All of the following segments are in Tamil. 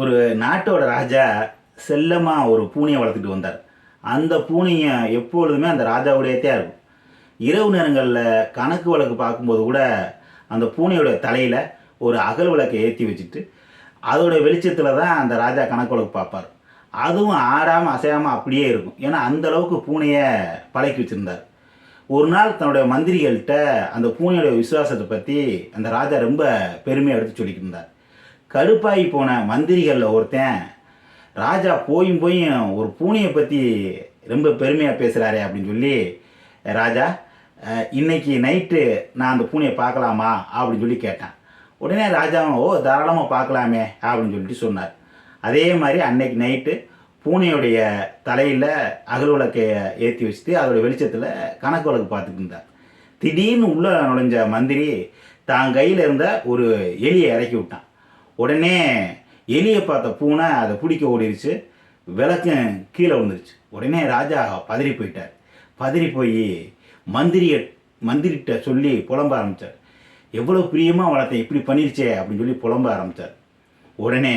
ஒரு நாட்டோட ராஜா செல்லமாக ஒரு பூனையை வளர்த்துட்டு வந்தார். அந்த பூனையை எப்பொழுதுமே அந்த ராஜாவுடையத்தே இருக்கும். இரவு நேரங்களில் கணக்கு வழக்கு பார்க்கும்போது கூட அந்த பூனையோட தலையில் ஒரு அகல் விளக்கை ஏற்றி வச்சுட்டு அதோட வெளிச்சத்தில் தான் அந்த ராஜா கணக்கு வழக்கு பார்ப்பார். அதுவும் ஆடாமல் அசையாமல் அப்படியே இருக்கும். ஏன்னா அந்தளவுக்கு பூனையை பழக்கி வச்சுருந்தார். ஒரு நாள் தன்னுடைய மந்திரிகள்கிட்ட அந்த பூனையோட விசுவாசத்தை பற்றி அந்த ராஜா ரொம்ப பெருமையாக எடுத்து சொல்லிக்கிட்டு கருப்பாகி கடுப்பாகி போன மந்திரிகளில் ஒருத்தன் ராஜா போயும் போயும் ஒரு பூனையை பற்றி ரொம்ப பெருமையாக பேசுகிறாரே அப்படின்னு சொல்லி ராஜா இன்னைக்கு நைட்டு நான் அந்த பூனையை பார்க்கலாமா? அப்படின்னு சொல்லி கேட்டேன். உடனே ராஜாவும் ஓ தாராளமாக பார்க்கலாமே அப்படின்னு சொல்லிட்டு சொன்னார். அதே மாதிரி அன்னைக்கு நைட்டு பூனையுடைய தலையில் அகல் விளக்கை ஏற்றி வச்சுட்டு அதோடய வெளிச்சத்தில் கணக்கு வழக்கு பார்த்துட்டு இருந்தார். திடீர்னு உள்ளே நுழைஞ்ச மந்திரி தான் கையில் இருந்த ஒரு எலியை இறக்கி விட்டான். உடனே எலியை பார்த்த பூனை அதை பிடிக்க ஓடிருச்சு. விளக்கம் கீழே விழுந்துருச்சு. உடனே ராஜா பதறி போயிட்டார். பதறி போய் மந்திரிய மந்திரிகிட்ட சொல்லி புலம்ப ஆரம்பித்தார் எவ்வளோ பிரியமாக வளர்த்தேன் இப்படி பண்ணிருச்சே அப்படின்னு சொல்லி புலம்ப ஆரம்பித்தார் உடனே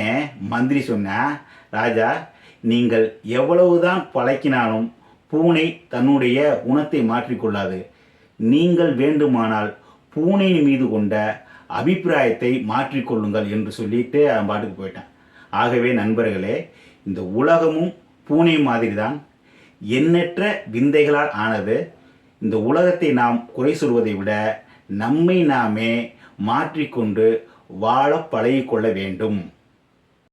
மந்திரி சொன்னா ராஜா நீங்கள் எவ்வளவுதான் பழக்கினாலும் பூனை தன்னுடைய குணத்தை மாற்றிக்கொள்ளாது. நீங்கள் வேண்டுமானால் பூனையின் மீது கொண்ட அபிப்பிராயத்தை மாற்றிக்கொள்ளுங்கள் என்று சொல்லிட்டு அவன் பாட்டுக்கு போயிட்டான். ஆகவே நண்பர்களே இந்த உலகமும் பூனை மாதிரி தான் எண்ணற்ற விந்தைகளால் ஆனது இந்த உலகத்தை நாம் குறை சொல்வதை விட நம்மை நாமே மாற்றிக்கொண்டு வாழ பழகிக்கொள்ள வேண்டும்.